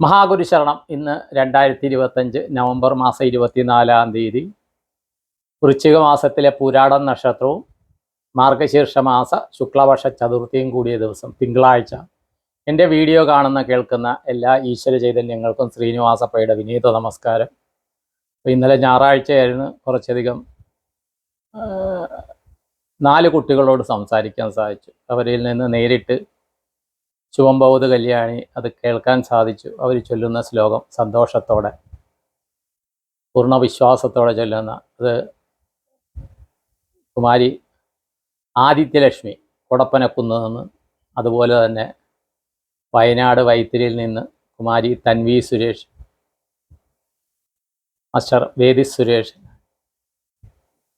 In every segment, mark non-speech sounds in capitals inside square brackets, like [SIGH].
മഹാഗുരു ശരണം ഇന്ന് രണ്ടായിരത്തി ഇരുപത്തഞ്ച് നവംബർ മാസം ഇരുപത്തിനാലാം തീയതി. വൃശ്ചിക മാസത്തിലെ പുരാടം നക്ഷത്രവും മാർഗശീർഷ മാസ ശുക്ലപക്ഷ ചതുർത്ഥിയും കൂടിയ ദിവസം തിങ്കളാഴ്ച. എന്റെ വീഡിയോ കാണുന്ന കേൾക്കുന്ന എല്ലാ ഈശ്വര ചൈതന്യങ്ങൾക്കും ശ്രീനിവാസപ്പയുടെ വിനീത നമസ്കാരം. ഇന്നലെ ഞായറാഴ്ചയായിരുന്നു കുറച്ചധികം നാല് കുട്ടികളോട് സംസാരിക്കാൻ സാധിച്ചു. അവരിൽ നിന്ന് നേരിട്ട് ശുഭംബൗദ്ധ കല്യാണി അത് കേൾക്കാൻ സാധിച്ചു. അവർ ചൊല്ലുന്ന ശ്ലോകം സന്തോഷത്തോടെ പൂർണ വിശ്വാസത്തോടെ ചൊല്ലുന്ന അത് കുമാരി ആദിത്യലക്ഷ്മി കൊടപ്പനക്കുന്ന് നിന്ന് അതുപോലെ തന്നെ വയനാട് വൈത്തിരിയിൽ നിന്ന് കുമാരി തൻവി സുരേഷ് മാസ്റ്റർ വേദി സുരേഷ്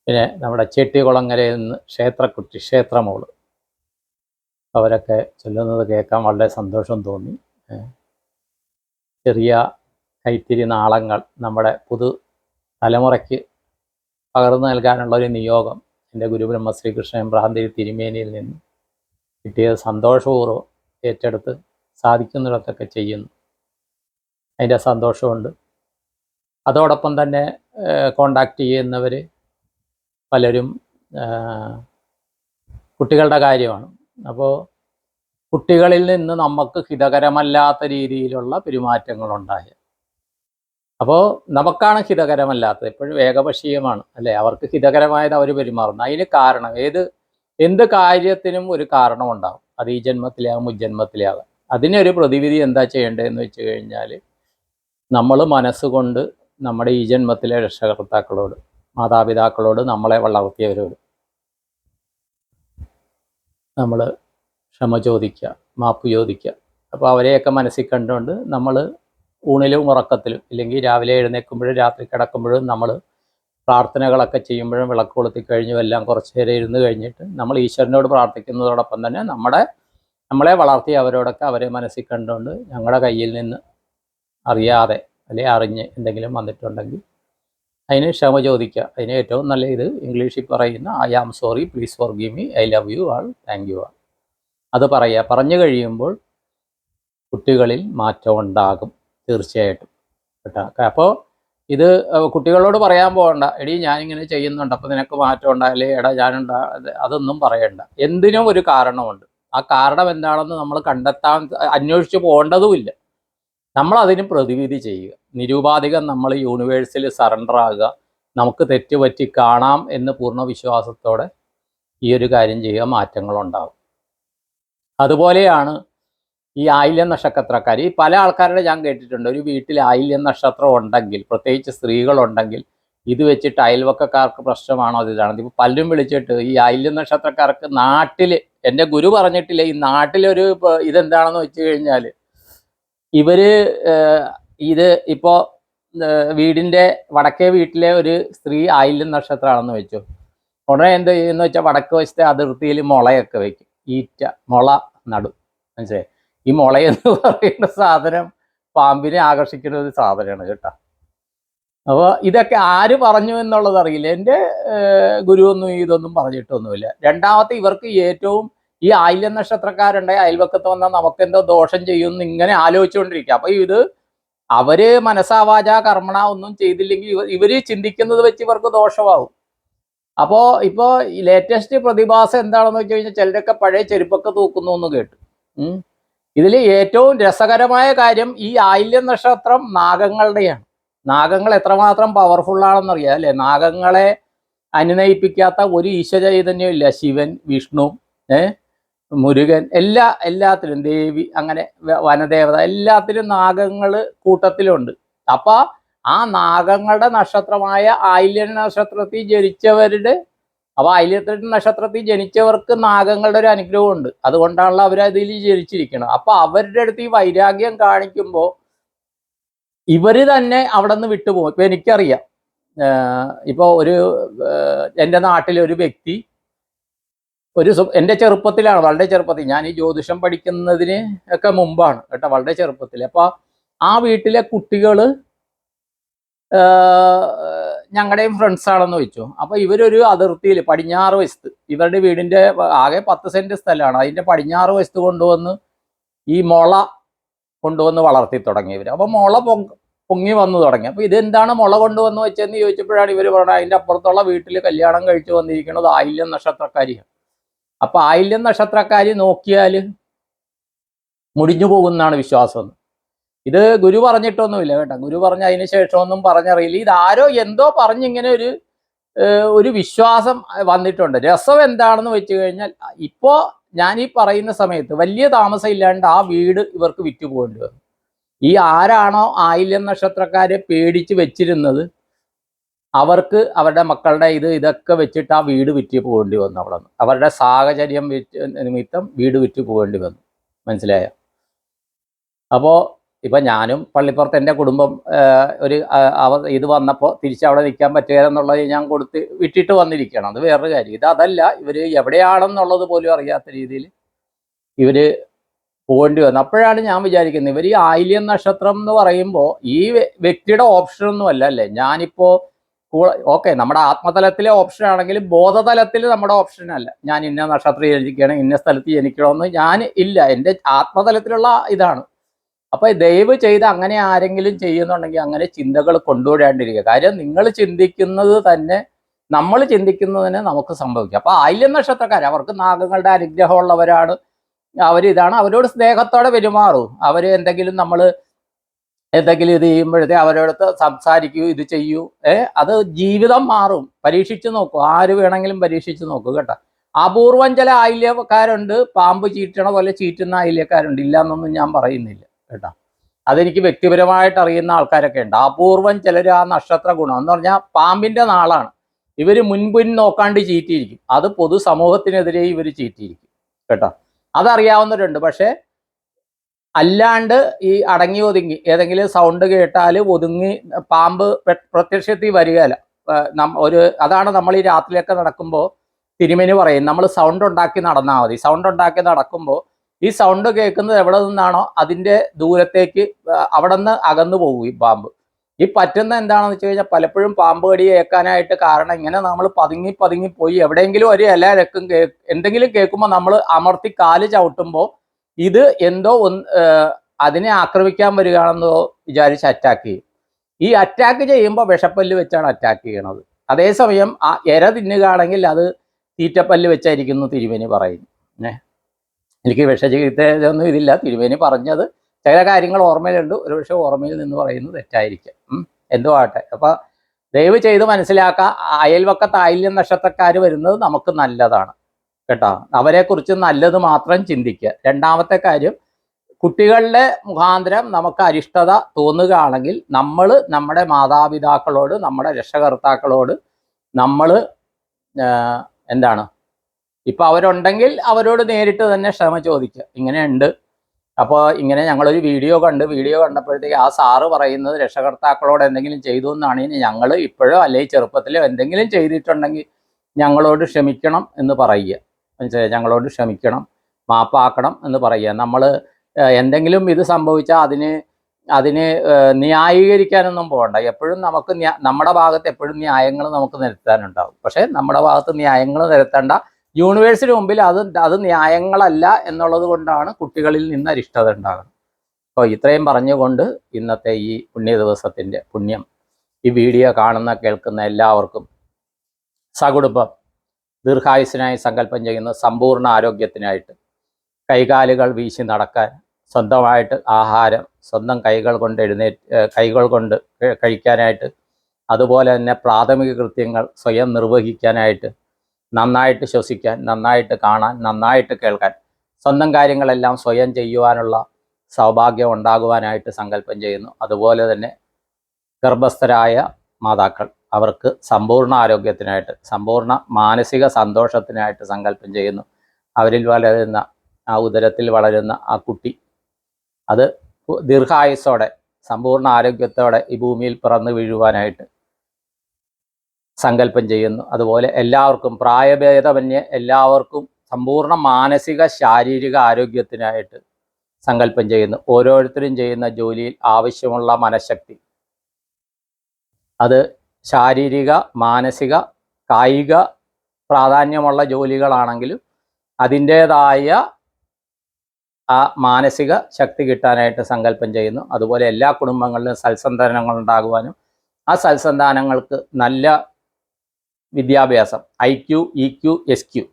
പിന്നെ നമ്മുടെ ചെട്ടികുളങ്ങരയിൽ നിന്ന് ക്ഷേത്രക്കുട്ടി ക്ഷേത്രമോൾ. അവരൊക്കെ ചൊല്ലുന്നത് കേൾക്കാൻ വളരെ സന്തോഷം തോന്നി. ചെറിയ കൈത്തിരി നാളങ്ങൾ നമ്മുടെ പുതു തലമുറയ്ക്ക് പകർന്നു നൽകാനുള്ള ഒരു നിയോഗം എന്റെ ഗുരുബ്രഹ്മ ശ്രീകൃഷ്ണൻ പ്രാന്തിരി തിരുമേനിയിൽ നിന്ന് കിട്ടിയത് സന്തോഷപൂർവം ഏറ്റെടുത്ത് സാധിക്കുന്നിടത്തൊക്കെ ചെയ്യുന്നു. അതിന്റെ സന്തോഷമുണ്ട്. അതോടൊപ്പം തന്നെ കോണ്ടാക്റ്റ് ചെയ്യുന്നവർ പലരും കുട്ടികളുടെ കാര്യമാണ്. അപ്പോൾ കുട്ടികളിൽ നിന്ന് നമുക്ക് ഹിതകരമല്ലാത്ത രീതിയിലുള്ള പെരുമാറ്റങ്ങളുണ്ടായ. അപ്പോൾ നമുക്കാണ് ഹിതകരമല്ലാത്തത്. എപ്പോഴും ഏകപക്ഷീയമാണ് അല്ലേ? അവർക്ക് ഹിതകരമായത് അവർ പെരുമാറുന്നു. അതിന് കാരണം ഏത് എന്ത് കാര്യത്തിനും ഒരു കാരണമുണ്ടാകും അത് ഈ ജന്മത്തിലാകും മുജ്ജന്മത്തിലാകാം അതിനൊരു പ്രതിവിധി എന്താ ചെയ്യേണ്ടതെന്ന് വെച്ച് കഴിഞ്ഞാൽ നമ്മൾ മനസ്സുകൊണ്ട് നമ്മുടെ ഈ ജന്മത്തിലെ രക്ഷകർത്താക്കളോട് മാതാപിതാക്കളോട് നമ്മളെ വളർത്തിയവരോട് നമ്മൾ ക്ഷമ ചോദിക്കുക മാപ്പ് ചോദിക്കുക അപ്പോൾ അവരെയൊക്കെ മനസ്സിൽ കണ്ടുകൊണ്ട് നമ്മൾ ഊണിലും ഉറക്കത്തിലും ഇല്ലെങ്കിൽ രാവിലെ എഴുന്നേൽക്കുമ്പോഴും രാത്രി കിടക്കുമ്പോഴും നമ്മൾ പ്രാർത്ഥനകളൊക്കെ ചെയ്യുമ്പോഴും വിളക്ക് കൊളുത്തി കഴിഞ്ഞും എല്ലാം കുറച്ച് നേരം ഇരുന്ന് കഴിഞ്ഞിട്ട് നമ്മൾ ഈശ്വരനോട് പ്രാർത്ഥിക്കുന്നതോടൊപ്പം തന്നെ നമ്മുടെ നമ്മളെ വളർത്തിയ അവരോടൊക്കെ അവരെ മനസ്സിൽ കണ്ടുകൊണ്ട് ഞങ്ങളുടെ കയ്യിൽ നിന്ന് അറിയാതെ അല്ലെ അറിഞ്ഞ് എന്തെങ്കിലും വന്നിട്ടുണ്ടെങ്കിൽ അതിന് ക്ഷമ ചോദിക്കുക. അതിന് ഏറ്റവും നല്ല ഇത് ഇംഗ്ലീഷിൽ പറയുന്ന I am sorry please forgive me I love you all thank you all അത് പറയുക. പറഞ്ഞു കഴിയുമ്പോൾ കുട്ടികളിൽ മാറ്റം ഉണ്ടാകും തീർച്ചയായിട്ടും. കേട്ടോ? അപ്പോൾ ഇത് കുട്ടികളോട് പറയാൻ പോകണ്ട. എടി ഞാനിങ്ങനെ ചെയ്യുന്നുണ്ട് അപ്പോൾ നിനക്ക് മാറ്റം ഉണ്ടായാലേ എടാ ഞാനുണ്ടാ അതൊന്നും പറയണ്ട. എന്തിനും ഒരു കാരണമുണ്ട്. ആ കാരണം എന്താണെന്ന് നമ്മൾ കണ്ടെത്താൻ അന്വേഷിച്ച് പോകേണ്ടതുമില്ല. നമ്മൾ അതിന് പ്രതിവിധി ചെയ്യുക. നിരൂപാധികം നമ്മൾ യൂണിവേഴ്സിൽ സറണ്ടർ ആകുക. നമുക്ക് തെറ്റുപറ്റി കാണാം എന്ന് പൂർണ വിശ്വാസത്തോടെ ഈ ഒരു കാര്യം ചെയ്യുക മാറ്റങ്ങളുണ്ടാകും. അതുപോലെയാണ് ഈ ആയില്യം നക്ഷത്രക്കാർ. ഈ പല ആൾക്കാരുടെ ഞാൻ കേട്ടിട്ടുണ്ട്. ഒരു വീട്ടിൽ ആയില്യം നക്ഷത്രം ഉണ്ടെങ്കിൽ പ്രത്യേകിച്ച് സ്ത്രീകളുണ്ടെങ്കിൽ ഇത് വെച്ചിട്ട് അയൽവക്കക്കാർക്ക് പ്രശ്നമാണോ അത് ഇതാണ്? ഇപ്പോൾ പലരും വിളിച്ചിട്ട് ഈ ആയില്യം നക്ഷത്രക്കാർക്ക് നാട്ടിൽ എന്റെ ഗുരു പറഞ്ഞിട്ടില്ല ഈ നാട്ടിലൊരു ഇതെന്താണെന്ന് വെച്ച് കഴിഞ്ഞാൽ ഇവർ ഇത് ഇപ്പോൾ വീടിന്റെ വടക്കേ വീട്ടിലെ ഒരു സ്ത്രീ ആയില്യം നക്ഷത്രമാണെന്ന് വെച്ചു. ഉടനെ എന്ത് ചെയ്യുന്ന വെച്ചാൽ വടക്ക് വശത്തെ അതിർത്തിയിൽ മുളയൊക്കെ വെക്കും. ഈറ്റ മുള നടു. മനസ്സിലായി? ഈ മുളയെന്ന് [LAUGHS] പറയുന്ന സാധനം പാമ്പിനെ ആകർഷിക്കുന്ന ഒരു സാധനമാണ് കേട്ടോ. അപ്പോൾ ഇതൊക്കെ ആര് പറഞ്ഞു എന്നുള്ളത് അറിയില്ല. എന്റെ ഗുരുവൊന്നും ഇതൊന്നും പറഞ്ഞിട്ടൊന്നുമില്ല. രണ്ടാമത്തെ ഇവർക്ക് ഏറ്റവും ഈ ആയില്യം നക്ഷത്രക്കാരുണ്ട് അയൽവക്കത്ത് വന്നാൽ നമുക്കെന്തോ ദോഷം ചെയ്യും എന്ന് ഇങ്ങനെ ആലോചിച്ചുകൊണ്ടിരിക്കുക. അപ്പൊ ഇത് അവർ മനസ്സാവാച കർമ്മണ ഒന്നും ചെയ്തില്ലെങ്കിൽ ഇവർ ഇവർ ചിന്തിക്കുന്നത് വെച്ച് ഇവർക്ക് ദോഷമാവും. അപ്പോ ഇപ്പോ ലേറ്റസ്റ്റ് പ്രതിഭാസം എന്താണെന്ന് വെച്ച് കഴിഞ്ഞാൽ ചിലരൊക്കെ പഴയ ചെരുപ്പൊക്കെ തൂക്കുന്നു എന്ന് കേട്ടു. ഇതിൽ ഏറ്റവും രസകരമായ കാര്യം ഈ ആയില്യം നക്ഷത്രം നാഗങ്ങളുടെയാണ്. നാഗങ്ങൾ എത്രമാത്രം പവർഫുൾ ആണെന്നറിയാം അല്ലെ? നാഗങ്ങളെ അനുനയിപ്പിക്കാത്ത ഒരു ഈശ്വര ചൈതന്യം ഇല്ല ശിവൻ വിഷ്ണു ഏ? മുരുകൻ എല്ലാ എല്ലാത്തിലും ദേവി അങ്ങനെ വനദേവത എല്ലാത്തിലും നാഗങ്ങൾ കൂട്ടത്തിലുണ്ട്. അപ്പൊ ആ നാഗങ്ങളുടെ നക്ഷത്രമായ ആയില്യ നക്ഷത്രത്തിൽ ജനിച്ചവരുടെ അപ്പൊ ആയില്യത്തി നക്ഷത്രത്തിൽ ജനിച്ചവർക്ക് നാഗങ്ങളുടെ ഒരു അനുഗ്രഹമുണ്ട്. അതുകൊണ്ടാണല്ലോ അവർ അതിൽ ജനിച്ചിരിക്കുന്നത് അപ്പൊ അവരുടെ അടുത്ത് ഈ വൈരാഗ്യം കാണിക്കുമ്പോൾ ഇവർ തന്നെ അവിടെ നിന്ന് വിട്ടുപോകും. ഇപ്പൊ എനിക്കറിയാം. ഇപ്പോൾ ഒരു എന്റെ നാട്ടിലെ ഒരു വ്യക്തി ഒരു എന്റെ ചെറുപ്പത്തിലാണ് വളരെ ചെറുപ്പത്തിൽ. ഞാൻ ഈ ജ്യോതിഷം പഠിക്കുന്നതിന് ഒക്കെ മുമ്പാണ് കേട്ടോ വളരെ ചെറുപ്പത്തിൽ. അപ്പോൾ ആ വീട്ടിലെ കുട്ടികൾ ഞങ്ങളുടെയും ഫ്രണ്ട്സ് ആണെന്ന് വെച്ചു അപ്പൊ ഇവരൊരു അതിർത്തിയിൽ പടിഞ്ഞാറ് വശത്ത്. ഇവരുടെ വീടിന്റെ ആകെ പത്ത് സെന്റ് സ്ഥലമാണ്. അതിന്റെ പടിഞ്ഞാറ് വശത്ത് കൊണ്ടുവന്ന് ഈ മുള കൊണ്ടുവന്ന് വളർത്തി തുടങ്ങി ഇവർ അപ്പോൾ മുള പൊങ്ങ പൊങ്ങി വന്നു തുടങ്ങി. അപ്പോൾ ഇതെന്താണ് മുള കൊണ്ടുവന്ന് വെച്ചെന്ന് ചോദിച്ചപ്പോഴാണ് ഇവർ പറഞ്ഞത് അതിന്റെ അപ്പുറത്തുള്ള വീട്ടിൽ കല്യാണം കഴിച്ചു വന്നിരിക്കുന്നത് ആയില്യം നക്ഷത്രക്കാരിയാണ്. അപ്പോൾ ആയില്യം നക്ഷത്രക്കാരി നോക്കിയാൽ മുടിഞ്ഞു പോകുന്നതാണ് വിശ്വാസം. ഇത് ഗുരു പറഞ്ഞിട്ടൊന്നുമില്ല കേട്ടോ. ഗുരു പറഞ്ഞ അതിന് ശേഷമൊന്നും പറഞ്ഞറിയില്ല. ഇതാരോ എന്തോ പറഞ്ഞിങ്ങനെ ഒരു ഒരു വിശ്വാസം വന്നിട്ടുണ്ട്. രസം എന്താണെന്ന് വെച്ച് കഴിഞ്ഞാൽ ഇപ്പോ ഞാൻ ഈ പറയുന്ന സമയത്ത് വലിയ താമസം ഇല്ലാണ്ട് ആ വീട് ഇവർക്ക് വിറ്റുപോകേണ്ടി വന്നു. ഈ ആരാണോ ആയില്യം നക്ഷത്രക്കാരെ പേടിച്ച് വെച്ചിരുന്നത് അവർക്ക് അവരുടെ മക്കളുടെ ഇത് ഇതൊക്കെ വെച്ചിട്ട് ആ വീട് വിറ്റ് പോകേണ്ടി വന്നു അവിടെ നിന്ന്. അവരുടെ സാഹചര്യം വിറ്റ് നിമിത്തം വീട് വിറ്റ് പോകേണ്ടി വന്നു. മനസ്സിലായ? അപ്പോൾ ഇപ്പം ഞാനും പള്ളിപ്പുറത്ത് എന്റെ കുടുംബം ഒരു ഇത് വന്നപ്പോൾ തിരിച്ച് അവിടെ നിൽക്കാൻ പറ്റുക എന്നുള്ളത് ഞാൻ കൊടുത്ത് വിട്ടിട്ട് വന്നിരിക്കുകയാണ്. അത് വേറൊരു കാര്യം. ഇത് അതല്ല ഇവർ എവിടെയാണെന്നുള്ളത് പോലും അറിയാത്ത രീതിയിൽ ഇവർ പോകേണ്ടി വന്നു. അപ്പോഴാണ് ഞാൻ വിചാരിക്കുന്നത് ഇവർ ഈ ആയില്യം നക്ഷത്രം എന്ന് പറയുമ്പോൾ ഈ വ്യ- വ്യക്തിയുടെ ഓപ്ഷനൊന്നും അല്ല അല്ലേ? ഞാനിപ്പോൾ ഓക്കെ നമ്മുടെ ആത്മതലത്തിലെ ഓപ്ഷൻ ആണെങ്കിലും ബോധതലത്തിൽ നമ്മുടെ ഓപ്ഷൻ അല്ല. ഞാൻ ഇന്ന നക്ഷത്രം ജനിക്കണം ഇന്ന സ്ഥലത്ത് ജനിക്കണമെന്ന് ഞാൻ ഇല്ല. എന്റെ ആത്മതലത്തിലുള്ള ഇതാണ്. അപ്പോൾ ദയവ് ചെയ്ത് അങ്ങനെ ആരെങ്കിലും ചെയ്യുന്നുണ്ടെങ്കിൽ അങ്ങനെ ചിന്തകൾ കൊണ്ടുവരാണ്ടിരിക്കുക. കാര്യം നിങ്ങൾ ചിന്തിക്കുന്നത് തന്നെ നമ്മൾ ചിന്തിക്കുന്നതിന് നമുക്ക് സംഭവിക്കും. അപ്പൊ ആയില്യം നക്ഷത്രക്കാർ അവർക്ക് നാഗങ്ങളുടെ അനുഗ്രഹമുള്ളവരാണ്. അവരിതാണ് അവരോട് സ്നേഹത്തോടെ പെരുമാറും. അവർ എന്തെങ്കിലും നമ്മൾ എന്തെങ്കിലും ഇത് ചെയ്യുമ്പോഴത്തേ അവരോടത്ത് സംസാരിക്കൂ ഇത് ചെയ്യൂ. ഏ അത് ജീവിതം മാറും. പരീക്ഷിച്ച് നോക്കൂ. ആര് വേണമെങ്കിലും പരീക്ഷിച്ച് നോക്കൂ കേട്ടോ. അപൂർവം ചില ആയില്യക്കാരുണ്ട് പാമ്പ് ചീറ്റണ പോലെ ചീറ്റുന്ന ആയില്യക്കാരുണ്ട് ഇല്ല എന്നൊന്നും ഞാൻ പറയുന്നില്ല കേട്ടോ. അതെനിക്ക് വ്യക്തിപരമായിട്ട് അറിയുന്ന ആൾക്കാരൊക്കെ ഉണ്ട്. അപൂർവം ചിലർ ആ നക്ഷത്ര ഗുണം എന്ന് പറഞ്ഞാൽ പാമ്പിന്റെ നാളാണ്. ഇവർ മുൻപിൻ നോക്കാണ്ട് ചീറ്റിയിരിക്കും. അത് പൊതുസമൂഹത്തിനെതിരെ ഇവർ ചീറ്റിയിരിക്കും കേട്ടോ. അതറിയാവുന്നവരുണ്ട്. പക്ഷേ അല്ലാണ്ട് ഈ അടങ്ങി ഒതുങ്ങി ഏതെങ്കിലും സൗണ്ട് കേട്ടാൽ ഒതുങ്ങി പാമ്പ് പ്ര- പ്രത്യക്ഷത്തിൽ വരികയല്ല. ഒരു അതാണ് നമ്മൾ ഈ രാത്രിയൊക്കെ നടക്കുമ്പോൾ തിരുമേനി പറയും നമ്മൾ സൗണ്ട് ഉണ്ടാക്കി നടന്നാൽ മതി. സൗണ്ട് ഉണ്ടാക്കി നടക്കുമ്പോൾ ഈ സൗണ്ട് കേൾക്കുന്നത് എവിടെ നിന്നാണോ അതിന്റെ ദൂരത്തേക്ക് അവിടെ നിന്ന് അകന്നു പോകും ഈ പാമ്പ്. ഈ പറ്റുന്ന എന്താണെന്ന് വെച്ച് കഴിഞ്ഞാൽ പലപ്പോഴും പാമ്പ് കടി കേൾക്കാനായിട്ട് കാരണം ഇങ്ങനെ നമ്മൾ പതുങ്ങി പതുങ്ങി പോയി. എവിടെയെങ്കിലും ഒരു ഇല രക്കും എന്തെങ്കിലും കേൾക്കുമ്പോൾ നമ്മൾ അമർത്തി കാൽ ചവിട്ടുമ്പോൾ ഇത് എന്തോ ഒന്ന് അതിനെ ആക്രമിക്കാൻ വരികയാണെന്നോ വിചാരിച്ച് അറ്റാക്ക് ചെയ്യും. ഈ അറ്റാക്ക് ചെയ്യുമ്പോൾ വിഷപ്പല്ല് വെച്ചാണ് അറ്റാക്ക് ചെയ്യണത്. അതേസമയം ആ എര തിന്നുകയാണെങ്കിൽ അത് തീറ്റപ്പല്ല് വെച്ചായിരിക്കുന്നു തിരുമേനി പറയും ഏ എനിക്ക് വിഷചികിത്സയൊന്നും ഇതില്ല. തിരുമേനി പറഞ്ഞത് ചില കാര്യങ്ങൾ ഓർമ്മയിലുണ്ട്. ഒരുപക്ഷെ ഓർമ്മയിൽ നിന്ന് പറയുന്നത് തെറ്റായിരിക്കും. എന്തോ ആട്ടെ അപ്പൊ ദയവ് ചെയ്ത് മനസ്സിലാക്കുക അയൽവക്കത്ത് ആയില്യം നക്ഷത്രക്കാർ വരുന്നത് നമുക്ക് നല്ലതാണ്. കേട്ടോ? അവരെക്കുറിച്ച് നല്ലത് മാത്രം ചിന്തിക്കുക. രണ്ടാമത്തെ കാര്യം കുട്ടികളുടെ മുഖാന്തരം നമുക്ക് അരിഷ്ടത തോന്നുകയാണെങ്കിൽ നമ്മൾ നമ്മുടെ മാതാപിതാക്കളോട് നമ്മുടെ രക്ഷകർത്താക്കളോട് നമ്മൾ എന്താണ്? ഇപ്പൊ അവരുണ്ടെങ്കിൽ അവരോട് നേരിട്ട് തന്നെ ക്ഷമ ചോദിക്കുക. ഇങ്ങനെയുണ്ട്. അപ്പോൾ ഇങ്ങനെ ഞങ്ങളൊരു വീഡിയോ കണ്ട് വീഡിയോ കണ്ടപ്പോഴത്തേക്ക് ആ സാറ് പറയുന്നത് രക്ഷകർത്താക്കളോട് എന്തെങ്കിലും ചെയ്തു ഇനി ഞങ്ങൾ ഇപ്പോഴോ അല്ലെങ്കിൽ ചെറുപ്പത്തിലോ എന്തെങ്കിലും ചെയ്തിട്ടുണ്ടെങ്കിൽ ഞങ്ങളോട് ക്ഷമിക്കണം എന്ന് പറയുക. മനസ്സിലായി? ഞങ്ങളോട് ക്ഷമിക്കണം മാപ്പാക്കണം എന്ന് പറയുക. നമ്മൾ എന്തെങ്കിലും ഇത് സംഭവിച്ചാൽ അതിന് അതിന് ന്യായീകരിക്കാനൊന്നും പോകണ്ട. എപ്പോഴും നമുക്ക് നമ്മുടെ ഭാഗത്ത് എപ്പോഴും ന്യായങ്ങൾ നമുക്ക് നിരത്താനുണ്ടാവും. പക്ഷേ നമ്മുടെ ഭാഗത്ത് ന്യായങ്ങൾ നിരത്തേണ്ട യൂണിവേഴ്സിന് മുമ്പിൽ അത് അത് ന്യായങ്ങളല്ല എന്നുള്ളത് കൊണ്ടാണ് കുട്ടികളിൽ നിന്ന് അരിഷ്ടത ഉണ്ടാകുന്നത്. അപ്പോൾ ഇത്രയും പറഞ്ഞുകൊണ്ട് ഇന്നത്തെ ഈ പുണ്യ ദിവസത്തിന്റെ പുണ്യം ഈ വീഡിയോ കാണുന്ന കേൾക്കുന്ന എല്ലാവർക്കും സകുടുംബം ദീർഘായുസിനായി സങ്കല്പം ചെയ്യുന്ന സമ്പൂർണ ആരോഗ്യത്തിനായിട്ട് കൈകാലുകൾ വീശി നടക്കാൻ സ്വന്തമായിട്ട് ആഹാരം സ്വന്തം കൈകൾ കൊണ്ട് എഴുന്നേറ്റ് കൈകൾ കൊണ്ട് കഴിക്കാനായിട്ട് അതുപോലെ തന്നെ പ്രാഥമിക കൃത്യങ്ങൾ സ്വയം നിർവഹിക്കാനായിട്ട് നന്നായിട്ട് ശ്വസിക്കാൻ നന്നായിട്ട് കാണാൻ നന്നായിട്ട് കേൾക്കാൻ സ്വന്തം കാര്യങ്ങളെല്ലാം സ്വയം ചെയ്യുവാനുള്ള സൗഭാഗ്യം ഉണ്ടാകുവാനായിട്ട് സങ്കല്പം ചെയ്യുന്നു. അതുപോലെ തന്നെ ഗർഭസ്ഥരായ മാതാക്കൾ. അവർക്ക് സമ്പൂർണ ആരോഗ്യത്തിനായിട്ട് സമ്പൂർണ മാനസിക സന്തോഷത്തിനായിട്ട് സങ്കല്പം ചെയ്യുന്നു. അവരിൽ വളരുന്ന ആ ഉദരത്തിൽ വളരുന്ന ആ കുട്ടി അത് ദീർഘായുസോടെ സമ്പൂർണ ആരോഗ്യത്തോടെ ഈ ഭൂമിയിൽ പിറന്നു വീഴുവാനായിട്ട് സങ്കല്പം ചെയ്യുന്നു. അതുപോലെ എല്ലാവർക്കും പ്രായഭേദമന്യേ എല്ലാവർക്കും സമ്പൂർണ മാനസിക ശാരീരിക ആരോഗ്യത്തിനായിട്ട് സങ്കല്പം ചെയ്യുന്നു. ഓരോരുത്തരും ചെയ്യുന്ന ജോലിയിൽ ആവശ്യമുള്ള മനഃശക്തി അത് ശാരീരിക മാനസിക കായിക പ്രാധാന്യമുള്ള ജോലികളാണെങ്കിലും അതിന്റേതായ ആ മാനസിക ശക്തി കിട്ടാനായിട്ട് സങ്കല്പം ചെയ്യുന്നു. അതുപോലെ എല്ലാ കുടുംബങ്ങളിലും സൽസന്താനങ്ങൾ ഉണ്ടാകുവാനും ആ സൽസന്താനങ്ങൾക്ക് നല്ല വിദ്യാഭ്യാസം. I Q E Q S Q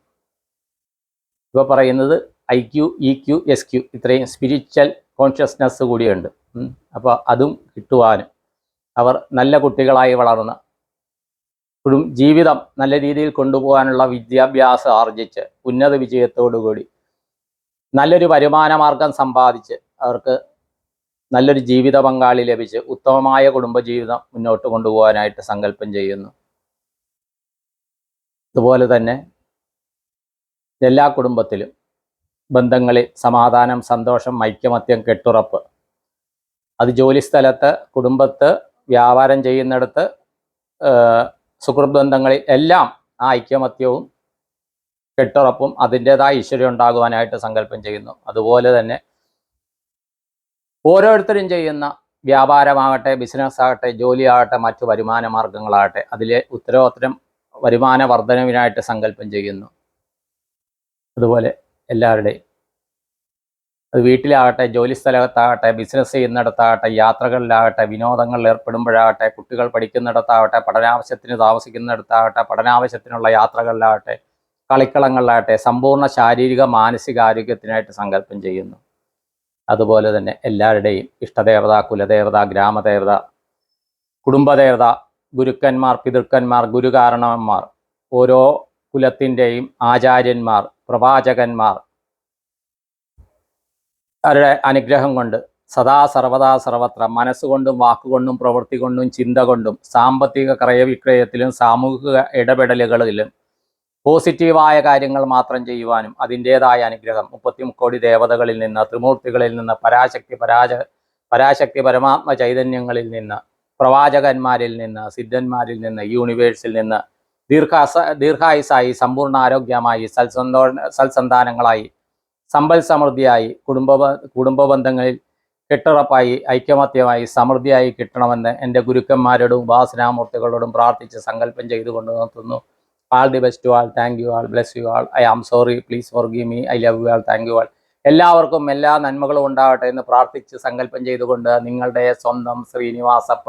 ഇവ പറയുന്നത് I Q E Q S Q ഇത്രയും സ്പിരിച്വൽ കോൺഷ്യസ്നെസ് കൂടിയുണ്ട്. അപ്പോൾ അതും കിട്ടുവാനും അവർ നല്ല കുട്ടികളായി വളർന്ന് കുടും ജീവിതം നല്ല രീതിയിൽ കൊണ്ടുപോകാനുള്ള വിദ്യാഭ്യാസം ആർജിച്ച് ഉന്നത വിജയത്തോടുകൂടി നല്ലൊരു വരുമാന മാർഗം സമ്പാദിച്ച് അവർക്ക് നല്ലൊരു ജീവിത പങ്കാളി ലഭിച്ച് ഉത്തമമായ കുടുംബജീവിതം മുന്നോട്ട് കൊണ്ടുപോകാനായിട്ട് സങ്കല്പം ചെയ്യുന്നു. അതുപോലെ തന്നെ എല്ലാ കുടുംബത്തിലും ബന്ധങ്ങളിൽ സമാധാനം സന്തോഷം ഐക്യമത്യം കെട്ടുറപ്പ്. അത് ജോലിസ്ഥലത്ത് കുടുംബത്ത് വ്യാപാരം ചെയ്യുന്നിടത്ത് ഏഹ്, സുഹൃത്ത് ബന്ധങ്ങളിൽ എല്ലാം ആ ഐക്യമത്യവും കെട്ടുറപ്പും അതിന്റെതായ ഈശ്വര്യം ഉണ്ടാകുവാനായിട്ട് സങ്കല്പം ചെയ്യുന്നു. അതുപോലെ തന്നെ ഓരോരുത്തരും ചെയ്യുന്ന വ്യാപാരമാകട്ടെ ബിസിനസ് ആകട്ടെ ജോലിയാകട്ടെ മറ്റു വരുമാന മാർഗങ്ങളാകട്ടെ അതിലെ ഉത്തരോത്തരം വരുമാന വർധനവിനായിട്ട് സങ്കല്പം ചെയ്യുന്നു. അതുപോലെ എല്ലാവരുടെയും അത് വീട്ടിലാകട്ടെ ജോലി സ്ഥലത്താകട്ടെ ബിസിനസ് ചെയ്യുന്നിടത്താകട്ടെ യാത്രകളിലാകട്ടെ വിനോദങ്ങളിൽ ഏർപ്പെടുമ്പോഴാകട്ടെ കുട്ടികൾ പഠിക്കുന്നിടത്താകട്ടെ പഠനാവശ്യത്തിന് താമസിക്കുന്നിടത്താകട്ടെ പഠനാവശ്യത്തിനുള്ള യാത്രകളിലാകട്ടെ കളിക്കളങ്ങളിലാകട്ടെ സമ്പൂർണ ശാരീരിക മാനസിക ആരോഗ്യത്തിനായിട്ട് സങ്കല്പം ചെയ്യുന്നു. അതുപോലെ തന്നെ എല്ലാവരുടെയും ഇഷ്ടദേവത കുലദേവത ഗ്രാമദേവത കുടുംബദേവത ഗുരുക്കന്മാർ പിതൃക്കന്മാർ ഗുരുകാരണവന്മാർ ഓരോ കുലത്തിന്റെയും ആചാര്യന്മാർ പ്രവാചകന്മാർ അവരുടെ അനുഗ്രഹം കൊണ്ട് സദാ സർവദാ സർവത്ര മനസ്സുകൊണ്ടും വാക്കുകൊണ്ടും പ്രവൃത്തി കൊണ്ടും ചിന്ത കൊണ്ടും സാമ്പത്തിക ക്രയവിക്രയത്തിലും സാമൂഹിക ഇടപെടലുകളിലും പോസിറ്റീവായ കാര്യങ്ങൾ മാത്രം ചെയ്യുവാനും അതിന്റെതായ അനുഗ്രഹം. മുപ്പത്തി കോടി ദേവതകളിൽ നിന്ന് ത്രിമൂർത്തികളിൽ നിന്ന് പരാശക്തി പരാജ പരാശക്തി പരമാത്മ ചൈതന്യങ്ങളിൽ നിന്ന് പ്രവാചകന്മാരിൽ നിന്ന് സിദ്ധന്മാരിൽ നിന്ന് യൂണിവേഴ്സിൽ നിന്ന് ദീർഘാസ ദീർഘായുസായി സമ്പൂർണ ആരോഗ്യമായി സൽസന്തോ സൽസന്താനങ്ങളായി സമ്പൽ സമൃദ്ധിയായി കുടുംബ കുടുംബ ബന്ധങ്ങളിൽ കെട്ടുറപ്പായി ഐക്യമത്യമായി സമൃദ്ധിയായി കിട്ടണമെന്ന് എന്റെ ഗുരുക്കന്മാരോടും ഉപാസനാമൂർത്തികളോടും പ്രാർത്ഥിച്ച് സങ്കല്പം ചെയ്തുകൊണ്ട് നിർത്തുന്നു. All the best all thank you all bless you all I am sorry please forgive me I love you all thank you all എല്ലാവർക്കും എല്ലാ നന്മകളും ഉണ്ടാവട്ടെ എന്ന് പ്രാർത്ഥിച്ച് സങ്കല്പം ചെയ്തുകൊണ്ട് നിങ്ങളുടെ സ്വന്തം ശ്രീനിവാസ